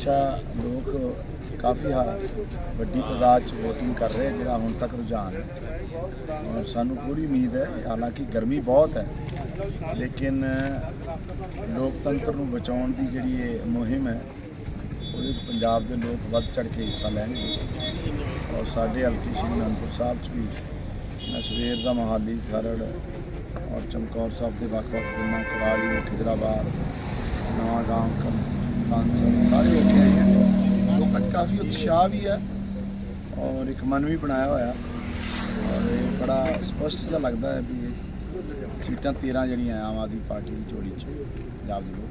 ਅੱਛਾ ਲੋਕ ਕਾਫੀ ਹਾ ਵੱਡੀ ਤਾਦਾਦ ਚ ਵੋਟਿੰਗ ਕਰ ਰਹੇ ਜਿਹੜਾ ਹੁਣ ਤੱਕ ਰੁਝਾਨ ਔਰ ਸਾਨੂੰ ਪੂਰੀ ਉਮੀਦ ਹੈ, ਹਾਲਾਂਕਿ ਗਰਮੀ ਬਹੁਤ ਹੈ, ਲੇਕਿਨ ਲੋਕਤੰਤਰ ਨੂੰ ਬਚਾਉਣ ਦੀ ਜਿਹੜੀ ਇਹ ਮੁਹਿੰਮ ਹੈ, ਉਹਦੇ ਵਿੱਚ ਪੰਜਾਬ ਦੇ ਲੋਕ ਵੱਧ ਚੜ ਕੇ ਹਿੱਸਾ ਲੈਣਗੇ। ਔਰ ਸਾਡੇ ਹਲਕੇ ਸ਼੍ਰੀ ਅਨੰਦਪੁਰ ਸਾਹਿਬ 'ਚ ਵੀ ਮੈਂ ਸਵੇਰ ਦਾ ਮੋਹਾਲੀ, ਖਰੜ ਔਰ ਚਮਕੌਰ ਸਾਹਿਬ ਦੇ ਵੱਖ-ਵੱਖ ਪਿੰਡਾਂ ਕੁਰਾਲੀ, ਖਿਦਰਾਬਾਦ ਨਵਾਂ ਗਾਂਵ ਕਾਂਸਰ ਸਾਰੇ ਹੋ ਆਏ ਹਨ ਲੋਕਾਂ 'ਚ ਕਾਫੀ ਉਤਸ਼ਾਹ ਵੀ ਹੈ ਔਰ ਇੱਕ ਮਨ ਵੀ ਬਣਾਇਆ ਹੋਇਆ। ਔਰ ਇਹ ਬੜਾ ਸਪਸ਼ਟ ਜਿਹਾ ਲੱਗਦਾ ਹੈ ਵੀ ਇਹ ਸੀਟਾਂ 13 ਜਿਹੜੀਆਂ ਆਮ ਆਦਮੀ ਪਾਰਟੀ ਦੀ ਝੋਲੀ 'ਚ ਪੰਜਾਬ ਦੇ ਲੋਕ